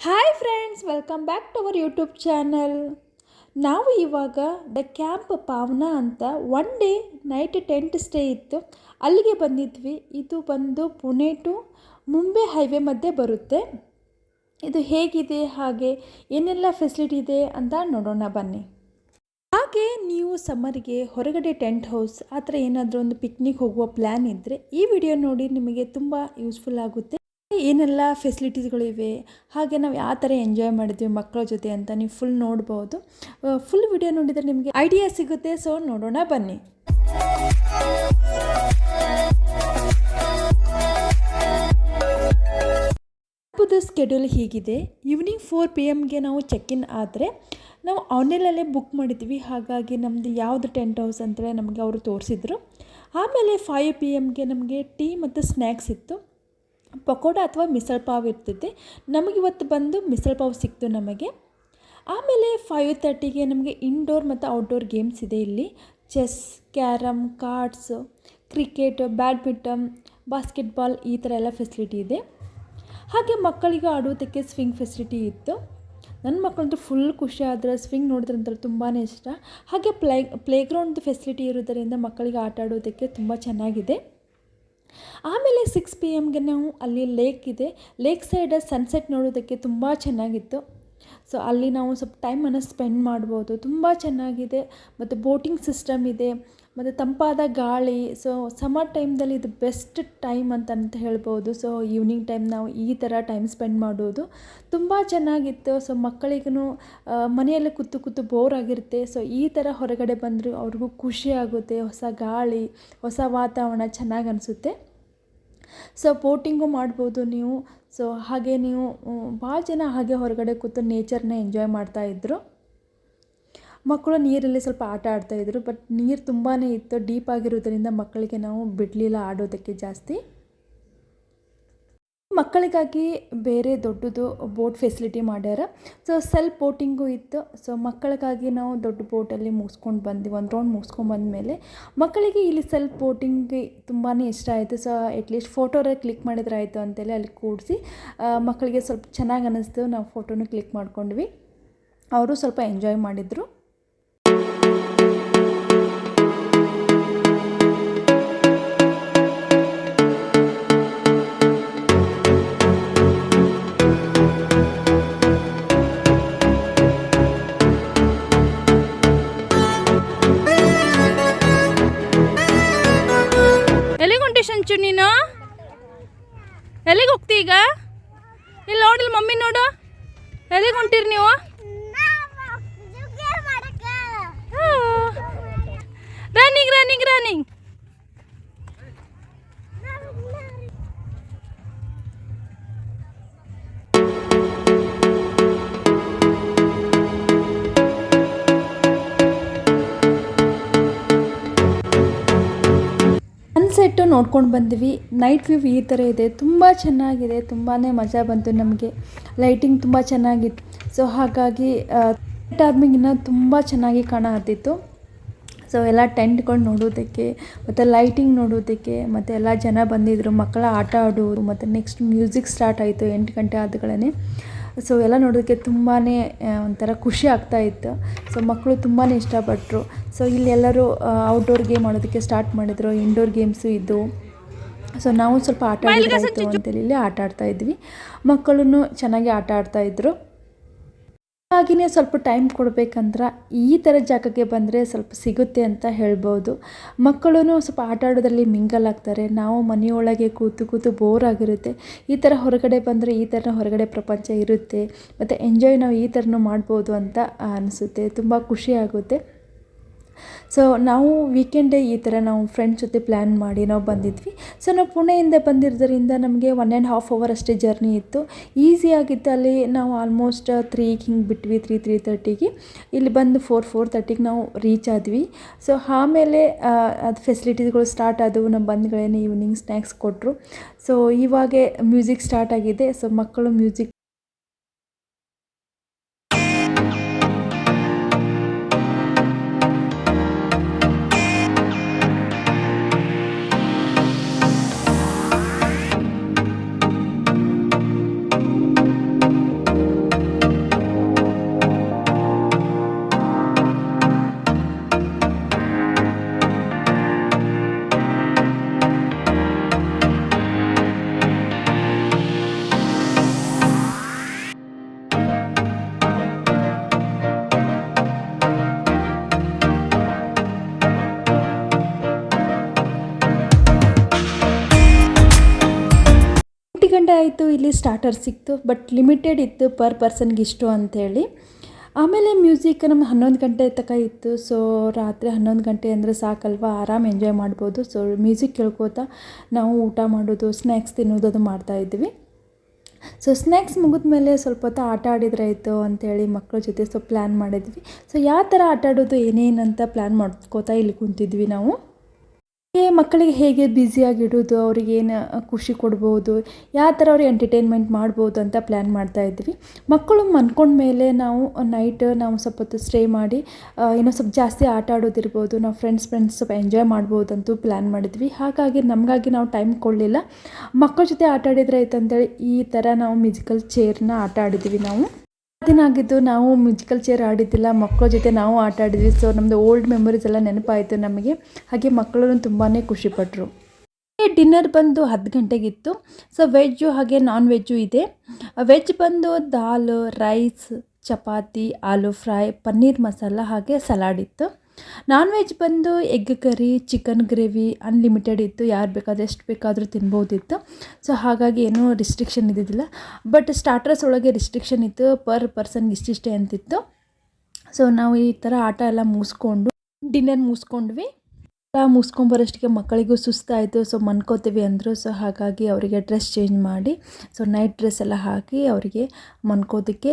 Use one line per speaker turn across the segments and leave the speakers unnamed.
Hi friends welcome back to our YouTube channel ನಾವು ಇವಾಗ the camp Pavana ಅಂತ one day night tent stay ಇತ್ತು. ಅಲ್ಲಿಗೆ ಬಂದಿದ್ವಿ. ಇದು ಬಂದು ಪುಣೆ ಟು ಮುಂಬೈ ಹೈವೇ ಮಧ್ಯೆ ಬರುತ್ತೆ. ಇದು ಹೇಗಿದೆ, ಹಾಗೆ ಏನೆಲ್ಲ ಫೆಸಿಲಿಟಿ ಇದೆ ಅಂತ ನೋಡೋಣ ಬನ್ನಿ. ಹಾಗೆ ನೀವು ಸಮ್ಮರಿಗೆ ಹೊರಗಡೆ ಟೆಂಟ್ ಹೌಸ್ ಆ ಥರ ಏನಾದರೂ ಒಂದು ಪಿಕ್ನಿಕ್ ಹೋಗುವ ಪ್ಲ್ಯಾನ್ ಇದ್ದರೆ ಈ ವಿಡಿಯೋ ನೋಡಿ ನಿಮಗೆ ತುಂಬ ಯೂಸ್ಫುಲ್ ಆಗುತ್ತೆ. ಏನೆಲ್ಲ ಫೆಸಿಲಿಟೀಸ್ಗಳಿವೆ ಹಾಗೆ ನಾವು ಯಾವ ಥರ ಎಂಜಾಯ್ ಮಾಡಿದ್ವಿ ಮಕ್ಕಳ ಜೊತೆ ಅಂತ ನೀವು ಫುಲ್ ನೋಡ್ಬೋದು. ಫುಲ್ ವಿಡಿಯೋ ನೋಡಿದರೆ ನಿಮಗೆ ಐಡಿಯಾ ಸಿಗುತ್ತೆ ಸೊ ನೋಡೋಣ ಬನ್ನಿ. ಹಬ್ಬದ ಸ್ಕೆಡ್ಯೂಲ್ ಹೀಗಿದೆ. ಈವ್ನಿಂಗ್ ಫೋರ್ ಪಿ ಎಮ್ಗೆ ನಾವು ಚೆಕ್ ಇನ್ ಆದರೆ ನಾವು ಆನ್ಲೈನಲ್ಲೇ ಬುಕ್ ಮಾಡಿದ್ವಿ. ಹಾಗಾಗಿ ನಮ್ಮದು ಯಾವುದು ಟೆಂಟ್ ಹೌಸ್ ಅಂತೇಳಿ ನಮಗೆ ಅವರು ತೋರಿಸಿದ್ರು. ಆಮೇಲೆ ಫೈವ್ ಪಿ ಎಮ್ಗೆ ನಮಗೆ ಟೀ ಮತ್ತು ಸ್ನ್ಯಾಕ್ಸ್ ಇತ್ತು. ಪಕೋಡ ಅಥವಾ ಮಿಸಲ್ ಪಾವ್ ಇರ್ತೈತೆ. ನಮಗೆ ಇವತ್ತು ಬಂದು ಮಿಸಲ್ ಪಾವ್ ಸಿಕ್ತು ನಮಗೆ. ಆಮೇಲೆ ಫೈವ್ ತರ್ಟಿಗೆ ನಮಗೆ ಇಂಡೋರ್ ಮತ್ತು ಔಟ್ಡೋರ್ ಗೇಮ್ಸ್ ಇದೆ ಇಲ್ಲಿ. Chess carrom cards cricket badminton basketball ಈ ಥರ ಎಲ್ಲ ಫೆಸಿಲಿಟಿ ಇದೆ. ಹಾಗೆ ಮಕ್ಕಳಿಗೆ ಆಡೋದಕ್ಕೆ ಸ್ವಿಂಗ್ ಫೆಸಿಲಿಟಿ ಇತ್ತು. ನನ್ನ ಮಕ್ಕಳಂತೂ ಫುಲ್ ಖುಷಿ ಆದರೆ ಸ್ವಿಂಗ್ ನೋಡಿದ್ರೆ ಒಂಥರ ತುಂಬಾ ಇಷ್ಟ. ಹಾಗೆ ಪ್ಲೇ ಪ್ಲೇಗ್ರೌಂಡ್ ಫೆಸಿಲಿಟಿ ಇರೋದರಿಂದ ಮಕ್ಕಳಿಗೆ ಆಟ ಆಡೋದಕ್ಕೆ ತುಂಬ ಚೆನ್ನಾಗಿದೆ. ಆಮೇಲೆ ಸಿಕ್ಸ್ ಪಿ ಎಮ್ಗೆ ನಾವು ಅಲ್ಲಿ ಲೇಕ್ ಇದೆ. ಲೇಕ್ ಸೈಡ್ ಸನ್ಸೆಟ್ ನೋಡೋದಕ್ಕೆ ತುಂಬ ಚೆನ್ನಾಗಿತ್ತು. ಸೊ ಅಲ್ಲಿ ನಾವು ಸ್ವಲ್ಪ ಟೈಮನ್ನು ಸ್ಪೆಂಡ್ ಮಾಡ್ಬೋದು. ತುಂಬ ಚೆನ್ನಾಗಿದೆ. ಮತ್ತು ಬೋಟಿಂಗ್ ಸಿಸ್ಟಮ್ ಇದೆ. ಮತ್ತು ತಂಪಾದ ಗಾಳಿ ಸೊ ಸಮರ್ ಟೈಮ್ದಲ್ಲಿ ಇದು ಬೆಸ್ಟ್ ಟೈಮ್ ಅಂತ ಅಂತ ಹೇಳ್ಬೋದು. ಸೊ ಈವ್ನಿಂಗ್ ಟೈಮ್ ನಾವು ಈ ಥರ ಟೈಮ್ ಸ್ಪೆಂಡ್ ಮಾಡೋದು. ತುಂಬ ಚೆನ್ನಾಗಿತ್ತು. ಸೊ ಮಕ್ಕಳಿಗೂ ಮನೆಯಲ್ಲೇ ಕೂತು ಕೂತು ಬೋರ್ ಆಗಿರುತ್ತೆ. ಸೊ ಈ ಥರ ಹೊರಗಡೆ ಬಂದರೂ ಅವ್ರಿಗೂ ಖುಷಿ ಆಗುತ್ತೆ. ಹೊಸ ಗಾಳಿ, ಹೊಸ ವಾತಾವರಣ ಚೆನ್ನಾಗಿ ಅನಿಸುತ್ತೆ. ಸೊ ಬೋಟಿಂಗು ಮಾಡ್ಬೋದು ನೀವು. ಸೊ ಹಾಗೆ ನೀವು ಭಾಳ ಜನ ಹಾಗೆ ಹೊರಗಡೆ ಕೂತು ನೇಚರ್ನ ಎಂಜಾಯ್ ಮಾಡ್ತಾಯಿದ್ರು ಮಕ್ಕಳು ನೀರಲ್ಲಿ ಸ್ವಲ್ಪ ಆಟ ಆಡ್ತಾಯಿದ್ರು ಬಟ್ ನೀರು ತುಂಬಾ ಇತ್ತು. ಡೀಪ್ ಆಗಿರೋದರಿಂದ ಮಕ್ಕಳಿಗೆ ನಾವು ಬಿಡಲಿಲ್ಲ ಆಡೋದಕ್ಕೆ ಜಾಸ್ತಿ. ಮಕ್ಕಳಿಗಾಗಿ ಬೇರೆ ದೊಡ್ಡದು ಬೋಟ್ ಫೆಸಿಲಿಟಿ ಮಾಡ್ಯಾರ. ಸೊ ಸೆಲ್ಫ್ ಬೋಟಿಂಗು ಇತ್ತು. ಸೊ ಮಕ್ಕಳಿಗಾಗಿ ನಾವು ದೊಡ್ಡ ಬೋಟಲ್ಲಿ ಮುಗಿಸ್ಕೊಂಡು ಬಂದ್ವಿ. ಒಂದು ರೌಂಡ್ ಮುಗಿಸ್ಕೊಂಡು ಬಂದಮೇಲೆ ಮಕ್ಕಳಿಗೆ ಇಲ್ಲಿ ಸೆಲ್ಫ್ ಬೋಟಿಂಗ್ ತುಂಬಾ ಇಷ್ಟ ಆಯಿತು. ಸೊ ಅಟ್ಲೀಸ್ಟ್ ಫೋಟೋರ ಕ್ಲಿಕ್ ಮಾಡಿದ್ರೆ ಆಯಿತು ಅಂತೇಳಿ ಅಲ್ಲಿ ಕೂಡಿಸಿ ಮಕ್ಕಳಿಗೆ ಸ್ವಲ್ಪ ಚೆನ್ನಾಗಿ ಅನ್ನಿಸ್ತು ನಾವು ಫೋಟೋನ ಕ್ಲಿಕ್ ಮಾಡ್ಕೊಂಡ್ವಿ. ಅವರು ಸ್ವಲ್ಪ ಎಂಜಾಯ್ ಮಾಡಿದರು.
ಎಲ್ಲಿಗೆ ಹೋಗ್ತಿ ಈಗ? ಇಲ್ಲಿ ನೋಡಿಲ್ಲ ಮಮ್ಮಿ ನೋಡು. ಎಲ್ಲಿಗೆ ಹೊಂಟಿರಿ ನೀವು ರನ್ನಿಂಗ್ ರನ್ನಿಂಗ್ ರನ್ನಿಂಗ್
ನೋಡ್ಕೊಂಡು ಬಂದ್ವಿ. ನೈಟ್ ವ್ಯೂ ಈ ಥರ ಇದೆ. ತುಂಬ ಚೆನ್ನಾಗಿದೆ. ತುಂಬಾ ಮಜಾ ಬಂತು ನಮಗೆ. ಲೈಟಿಂಗ್ ತುಂಬ ಚೆನ್ನಾಗಿತ್ತು. ಸೊ ಹಾಗಾಗಿ ಆದ್ಮೇಲೆ ಇನ್ನೂ ತುಂಬ ಚೆನ್ನಾಗಿ ಕಾಣತ್ತಿತ್ತು ಸೊ ಎಲ್ಲ ಟೆಂಟ್ಗಳು ನೋಡೋದಕ್ಕೆ, ಮತ್ತು ಲೈಟಿಂಗ್ ನೋಡೋದಕ್ಕೆ, ಮತ್ತು ಎಲ್ಲ ಜನ ಬಂದಿದ್ದರು ಮಕ್ಕಳ ಆಟ ಆಡೋರು, ಮತ್ತು ನೆಕ್ಸ್ಟ್ ಮ್ಯೂಸಿಕ್ ಸ್ಟಾರ್ಟ್ ಆಯಿತು ಎಂಟು ಗಂಟೆ ಆದಗಳೇ ಸೊ ಎಲ್ಲ ನೋಡೋದಕ್ಕೆ ತುಂಬಾ ಒಂಥರ ಖುಷಿ ಆಗ್ತಾ ಇತ್ತು. ಸೊ ಮಕ್ಕಳು ತುಂಬಾ ಇಷ್ಟಪಟ್ಟರು ಸೊ ಇಲ್ಲಿ ಎಲ್ಲರೂ ಔಟ್ಡೋರ್ ಗೇಮ್ ಆಡೋದಕ್ಕೆ ಸ್ಟಾರ್ಟ್ ಮಾಡಿದ್ರು. ಇಂಡೋರ್ ಗೇಮ್ಸು ಇದ್ದವು ಸೊ ನಾವು ಸ್ವಲ್ಪ ಆಟ ಆಡಿದ್ರಾಯಿತು ಅಂತೇಳಿ ಇಲ್ಲಿ ಆಟ ಆಡ್ತಾ ಇದ್ವಿ. ಮಕ್ಕಳು ಚೆನ್ನಾಗಿ ಆಟ ಆಡ್ತಾಯಿದ್ರು ಹಾಗೆಯೇ ಸ್ವಲ್ಪ ಟೈಮ್ ಕೊಡಬೇಕಂದ್ರೆ ಈ ಥರ ಜಾಗಕ್ಕೆ ಬಂದರೆ ಸ್ವಲ್ಪ ಸಿಗುತ್ತೆ ಅಂತ ಹೇಳ್ಬೋದು. ಮಕ್ಕಳು ಸ್ವಲ್ಪ ಆಟ ಆಡೋದ್ರಲ್ಲಿ ಮಿಂಗಲ್ ಆಗ್ತಾರೆ. ನಾವು ಮನೆಯೊಳಗೆ ಕೂತು ಕೂತು ಬೋರ್ ಆಗಿರುತ್ತೆ. ಈ ಥರ ಹೊರಗಡೆ ಬಂದರೆ ಈ ಥರ ಹೊರಗಡೆ ಪ್ರಪಂಚ ಇರುತ್ತೆ. ಮತ್ತು ಎಂಜಾಯ್ ನಾವು ಈ ಥರನೂ ಮಾಡ್ಬೋದು ಅಂತ ಅನಿಸುತ್ತೆ. ತುಂಬ ಖುಷಿ ಆಗುತ್ತೆ. ಸೊ ನಾವು ವೀಕೆಂಡೇ ಈ ಥರ ನಾವು ಫ್ರೆಂಡ್ಸ್ ಜೊತೆ ಪ್ಲ್ಯಾನ್ ಮಾಡಿ ನಾವು ಬಂದಿದ್ವಿ. ಸೊ ನಾವು ಪುಣೆಯಿಂದ ಬಂದಿರೋದ್ರಿಂದ ನಮಗೆ ಒನ್ ಆ್ಯಂಡ್ ಹಾಫ್ ಅವರ್ ಅಷ್ಟೇ ಜರ್ನಿ ಇತ್ತು. ಈಸಿಯಾಗಿತ್ತು ಅಲ್ಲಿ ನಾವು ಆಲ್ಮೋಸ್ಟ್ ತ್ರೀಗೆ ಹಿಂಗೆ ಬಿಟ್ವಿ ತ್ರೀ ತ್ರೀ ತರ್ಟಿಗೆ ಇಲ್ಲಿ ಬಂದು ಫೋರ್ ಫೋರ್ ತರ್ಟಿಗೆ ನಾವು ರೀಚ್ ಆದ್ವಿ. ಸೊ ಆಮೇಲೆ ಅದು ಫೆಸಿಲಿಟೀಸ್ಗಳು ಸ್ಟಾರ್ಟ್ ಆದವು. ನಮ್ಮ ಬಂದ್ಗಳೇನೆ ಈವ್ನಿಂಗ್ ಸ್ನ್ಯಾಕ್ಸ್ ಕೊಟ್ಟರು ಸೊ ಇವಾಗೆ ಮ್ಯೂಸಿಕ್ ಸ್ಟಾರ್ಟ್ ಆಗಿದೆ. ಸೊ ಮಕ್ಕಳು ಮ್ಯೂಸಿಕ್ ಇಲ್ಲಿ ಸ್ಟಾರ್ಟರ್ ಸಿಕ್ತು ಬಟ್ ಲಿಮಿಟೆಡ್ ಇತ್ತು ಪರ್ ಪರ್ಸನ್ಗೆ ಇಷ್ಟು ಅಂಥೇಳಿ ಆಮೇಲೆ ಮ್ಯೂಸಿಕ್ ನಮ್ಮ ಹನ್ನೊಂದು ಗಂಟೆ ತನಕ ಇತ್ತು ಸೊ ರಾತ್ರಿ ಹನ್ನೊಂದು ಗಂಟೆ ಅಂದರೆ ಸಾಕಲ್ವಾ, ಆರಾಮ್ ಎಂಜಾಯ್ ಮಾಡ್ಬೋದು. ಸೊ ಮ್ಯೂಸಿಕ್ ಕೇಳ್ಕೋತಾ ನಾವು ಊಟ ಮಾಡೋದು ಸ್ನ್ಯಾಕ್ಸ್ ತಿನ್ನೋದು ಅದು ಮಾಡ್ತಾಯಿದ್ವಿ ಸೊ ಸ್ನ್ಯಾಕ್ಸ್ ಮುಗಿದ್ಮೇಲೆ ಸ್ವಲ್ಪ ಹೊತ್ತು ಆಟ ಆಡಿದ್ರಾಯಿತು ಅಂಥೇಳಿ ಮಕ್ಕಳ ಜೊತೆ ಸ್ವಲ್ಪ ಪ್ಲ್ಯಾನ್ ಮಾಡಿದ್ವಿ. ಸೊ ಯಾವ ಥರ ಆಟ ಆಡೋದು ಏನೇನಂತ ಪ್ಲ್ಯಾನ್ ಮಾಡ್ಕೋತಾ ಇಲ್ಲಿ ಕುಂತಿದ್ವಿ ನಾವು. ಮಕ್ಕಳಿಗೆ ಹೇಗೆ ಬ್ಯುಸಿಯಾಗಿಡೋದು ಅವ್ರಿಗೆ ಏನು ಖುಷಿ ಕೊಡ್ಬೋದು, ಯಾವ ಥರ ಅವ್ರಿಗೆ ಎಂಟರ್ಟೈನ್ಮೆಂಟ್ ಮಾಡ್ಬೋದು ಅಂತ ಪ್ಲ್ಯಾನ್ ಮಾಡ್ತಾ ಇದ್ವಿ. ಮಕ್ಕಳು ಮನ್ಕೊಂಡ ಮೇಲೆ ನಾವು ನೈಟ್ ನಾವು ಸ್ವಲ್ಪ ಹೊತ್ತು ಸ್ಟೇ ಮಾಡಿ ಏನೋ ಸ್ವಲ್ಪ ಜಾಸ್ತಿ ಆಟ ಆಡೋದಿರ್ಬೋದು, ನಾವು ಫ್ರೆಂಡ್ಸ್ ಫ್ರೆಂಡ್ಸ್ ಸ್ವಲ್ಪ ಎಂಜಾಯ್ ಮಾಡ್ಬೋದು ಅಂತೂ ಪ್ಲ್ಯಾನ್ ಮಾಡಿದ್ವಿ. ಹಾಗಾಗಿ ನಮಗಾಗಿ ನಾವು ಟೈಮ್ ಕೊಡಲಿಲ್ಲ. ಮಕ್ಕಳ ಜೊತೆ ಆಟ ಆಡಿದ್ರೆ ಆಯ್ತು ಅಂತೇಳಿ ಈ ಥರ ನಾವು ಮ್ಯೂಸಿಕಲ್ ಚೇರ್ನ ಆಟ ಆಡಿದ್ವಿ ನಾವು. ದಿನ ಆಗಿದ್ದು ನಾವು ಮ್ಯೂಸಿಕಲ್ ಚೇರ್ ಆಡಿದ್ದಿಲ್ಲ, ಮಕ್ಕಳ ಜೊತೆ ನಾವು ಆಟ ಆಡಿದ್ವಿ. ಸೊ ನಮ್ಮದು ಓಲ್ಡ್ ಮೆಮೊರೀಸ್ ಎಲ್ಲ ನೆನಪಾಯಿತು ನಮಗೆ. ಹಾಗೆ ಮಕ್ಕಳು ತುಂಬಾ ಖುಷಿಪಟ್ಟರು ಡಿನ್ನರ್ ಬಂದು ಹತ್ತು ಗಂಟೆಗಿತ್ತು. ಸೊ ವೆಜ್ಜು ಹಾಗೆ ನಾನ್ ವೆಜ್ಜು ಇದೆ. ವೆಜ್ ಬಂದು ದಾಲ್ ರೈಸ್ ಚಪಾತಿ, ಆಲೂ ಫ್ರೈ ಪನ್ನೀರ್ ಮಸಾಲ ಹಾಗೆ ಸಲಾಡ್ ಇತ್ತು. ನಾನ್ ವೆಜ್ ಬಂದು egg curry chicken gravy unlimited ಇತ್ತು. ಯಾರು ಬೇಕಾದ್ರೆ ಎಷ್ಟು ಬೇಕಾದರೂ ತಿನ್ಬೋದಿತ್ತು. ಸೊ ಹಾಗಾಗಿ ಏನೂ ರಿಸ್ಟ್ರಿಕ್ಷನ್ ಇದ್ದಿದ್ದಿಲ್ಲ. ಬಟ್ ಸ್ಟಾರ್ಟರ್ಸ್ ಒಳಗೆ ರಿಸ್ಟ್ರಿಕ್ಷನ್ ಇತ್ತು. ಪರ್ ಪರ್ಸನ್ಗೆ ಇಷ್ಟಿಷ್ಟೇ ಅಂತಿತ್ತು. ಸೊ ನಾವು ಈ ಥರ ಆಟ ಎಲ್ಲ ಮುಗಿಸ್ಕೊಂಡು ಡಿನ್ನರ್ ಮುಗಿಸ್ಕೊಂಡ್ವಿ. ಎಲ್ಲ ಮುಗಿಸ್ಕೊಂಬರೋಷ್ಟಿಗೆ ಮಕ್ಕಳಿಗೂ ಸುಸ್ತಾಯಿತು. ಸೊ ಮನ್ಕೋತೀವಿ ಅಂದರು. ಸೊ ಹಾಗಾಗಿ ಅವರಿಗೆ ಡ್ರೆಸ್ ಚೇಂಜ್ ಮಾಡಿ. ಸೊ ನೈಟ್ ಡ್ರೆಸ್ ಎಲ್ಲ ಹಾಕಿ ಅವರಿಗೆ ಮನ್ಕೋದಕ್ಕೆ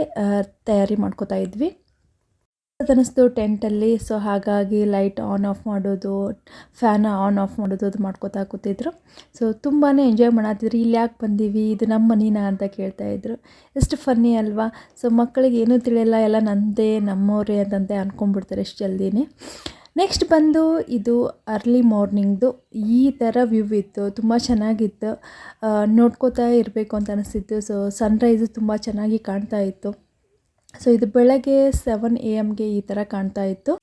ತಯಾರಿ ಮಾಡ್ಕೋತಾ ಇದ್ವಿ. ಅನ್ನಿಸ್ತು ಟೆಂಟಲ್ಲಿ, ಸೊ ಹಾಗಾಗಿ ಲೈಟ್ ಆನ್ ಆಫ್ ಮಾಡೋದು, ಫ್ಯಾನ್ ಆನ್ ಆಫ್ ಮಾಡೋದು ಅದು ಮಾಡ್ಕೋತಾ ಕೂತಿದ್ರು. ಸೊ ತುಂಬಾ ಎಂಜಾಯ್ ಮಾಡತ್ತಿದ್ರು ಇಲ್ಲಿ ಯಾಕೆ ಬಂದೀವಿ? ಇದು ನಮ್ಮ ಮನಿನಾ ಅಂತ ಕೇಳ್ತಾ ಇದ್ರು. ಎಷ್ಟು ಫನ್ನಿ ಅಲ್ವಾ? ಸೊ ಮಕ್ಕಳಿಗೆ ಏನೂ ತಿಳಿಯಲ್ಲ. ಎಲ್ಲ ನಂದೇ, ನಮ್ಮವರೇ ಅಂತಂತೆ ಅಂದ್ಕೊಂಡ್ಬಿಡ್ತಾರೆ ಎಷ್ಟು ಜಲ್ದಿನೇ. ನೆಕ್ಸ್ಟ್ ಬಂದು ಇದು ಅರ್ಲಿ ಮಾರ್ನಿಂಗ್ದು. ಈ ಥರ ವ್ಯೂ ಇತ್ತು. ತುಂಬ ಚೆನ್ನಾಗಿತ್ತು. ನೋಡ್ಕೋತಾ ಇರಬೇಕು ಅಂತ ಅನಿಸ್ತಿತ್ತು. ಸೊ ಸನ್ರೈಸು ತುಂಬ ಚೆನ್ನಾಗಿ ಕಾಣ್ತಾ ಇತ್ತು. ಸೊ ಇದು ಬೆಳಗ್ಗೆ ಸೆವೆನ್ ಎ ಎಮ್ಗೆ ಈ ಥರ ಕಾಣ್ತಾ ಇತ್ತು.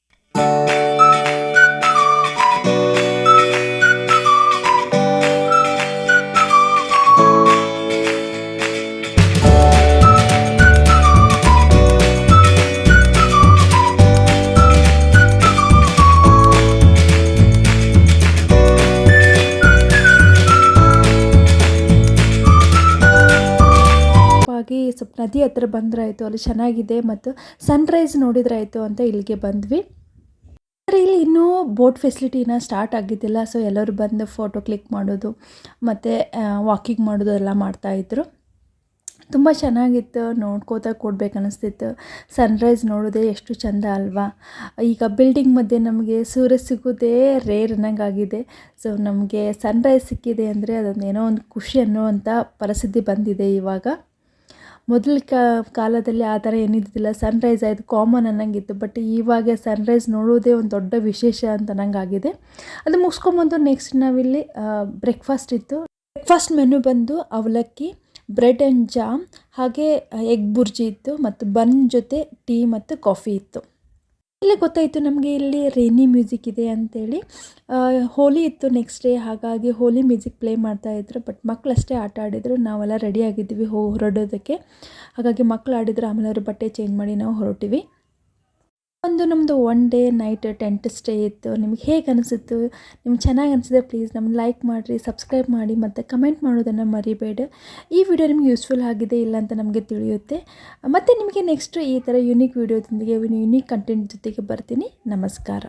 ಸ್ವಲ್ಪ ನದಿ ಹತ್ರ ಬಂದ್ರಾಯ್ತು, ಅಲ್ಲಿ ಚೆನ್ನಾಗಿದೆ ಮತ್ತು ಸನ್ರೈಸ್ ನೋಡಿದ್ರಾಯಿತು ಅಂತ ಇಲ್ಲಿಗೆ ಬಂದ್ವಿ. ಆದರೆ ಇಲ್ಲಿ ಇನ್ನೂ ಬೋಟ್ ಫೆಸಿಲಿಟಿನ ಸ್ಟಾರ್ಟ್ ಆಗಿದ್ದಿಲ್ಲ ಸೊ ಎಲ್ಲರೂ ಬಂದು ಫೋಟೋ ಕ್ಲಿಕ್ ಮಾಡೋದು, ಮತ್ತು ವಾಕಿಂಗ್ ಮಾಡೋದು ಎಲ್ಲ ಮಾಡ್ತಾಯಿದ್ರು ತುಂಬ ಚೆನ್ನಾಗಿತ್ತು, ನೋಡ್ಕೋತಾ ಕೊಡ್ಬೇಕು ಅನಿಸ್ತಿತ್ತು. ಸನ್ರೈಸ್ ನೋಡೋದೇ ಎಷ್ಟು ಚಂದ ಅಲ್ವಾ? ಈಗ ಬಿಲ್ಡಿಂಗ್ ಮಧ್ಯೆ ನಮಗೆ ಸೂರ್ಯ ಸಿಗೋದೇ ರೇರ್ ಅನ್ನಂಗಾಗಿದೆ. ಸೊ ನಮಗೆ ಸನ್ರೈಸ್ ಸಿಕ್ಕಿದೆ ಅಂದರೆ ಏನೋ ಒಂದು ಖುಷಿ ಅನ್ನೋವಂಥ ಪರಿಸ್ಥಿತಿ ಬಂದಿದೆ ಇವಾಗ. ಮೊದಲ ಕಾಲದಲ್ಲಿ ಆ ಥರ ಏನಿದ್ದಿಲ್ಲ. ಸನ್ರೈಸ್ ಆಯಿತು ಕಾಮನ್ ಅನ್ನಂಗಿತ್ತು. ಬಟ್ ಇವಾಗ ಸನ್ರೈಸ್ ನೋಡೋದೇ ಒಂದು ದೊಡ್ಡ ವಿಶೇಷ ಅಂತ ನಂಗಾಗಿದೆ. ಅದು ಮುಗಿಸ್ಕೊಂಬಂದು ನೆಕ್ಸ್ಟ್ ನಾವಿಲ್ಲಿ ಬ್ರೇಕ್ಫಾಸ್ಟ್ ಇತ್ತು. ಬ್ರೇಕ್ಫಾಸ್ಟ್ ಮೆನು ಬಂದು ಅವಲಕ್ಕಿ ಬ್ರೆಡ್ ಆ್ಯಂಡ್ ಜಾಮ್ ಹಾಗೆ ಎಗ್ ಬುರ್ಜಿ ಇತ್ತು. ಮತ್ತು ಬನ್ ಜೊತೆ ಟೀ ಮತ್ತು ಕಾಫಿ ಇತ್ತು. ಇಲ್ಲಿ ಗೊತ್ತಾಯಿತು ನಮಗೆ ಇಲ್ಲಿ ರೇನಿ ಮ್ಯೂಸಿಕ್ ಇದೆ ಅಂತೇಳಿ. ಹೋಲಿ ಇತ್ತು ನೆಕ್ಸ್ಟ್ ಡೇ ಹಾಗಾಗಿ ಹೋಲಿ ಮ್ಯೂಸಿಕ್ ಪ್ಲೇ ಮಾಡ್ತಾಯಿದ್ರು ಬಟ್ ಮಕ್ಕಳಷ್ಟೇ ಆಟ ಆಡಿದರು, ನಾವೆಲ್ಲ ರೆಡಿ ಆಗಿದ್ವಿ ಹೊರಡೋದಕ್ಕೆ. ಹಾಗಾಗಿ ಮಕ್ಕಳು ಆಡಿದ್ರು, ಆಮೇಲೆ ಅವರು ಬಟ್ಟೆ ಚೇಂಜ್ ಮಾಡಿ ನಾವು ಹೊರಟಿವಿ. ಒಂದು ನಮ್ಮದು one day night tent stay ಇತ್ತು. ನಿಮ್ಗೆ ಹೇಗೆ ಅನಿಸಿತ್ತು? ನಿಮ್ಗೆ ಚೆನ್ನಾಗಿ ಅನಿಸಿದ್ರೆ ಪ್ಲೀಸ್ ನಮ್ಮ ಲೈಕ್ ಮಾಡಿರಿ ಸಬ್ಸ್ಕ್ರೈಬ್ ಮಾಡಿ ಮತ್ತು ಕಮೆಂಟ್ ಮಾಡೋದನ್ನು ಮರಿಬೇಡ. ಈ ವಿಡಿಯೋ ನಿಮ್ಗೆ ಯೂಸ್ಫುಲ್ ಆಗಿದೆ ಇಲ್ಲ ಅಂತ ನಮಗೆ ತಿಳಿಯುತ್ತೆ. ಮತ್ತು ನಿಮಗೆ ನೆಕ್ಸ್ಟ್ ಈ ಥರ ಯುನೀಕ್ ವಿಡಿಯೋದೊಂದಿಗೆ ಯುನೀಕ್ ಕಂಟೆಂಟ್ ಜೊತೆಗೆ ಬರ್ತೀನಿ. ನಮಸ್ಕಾರ.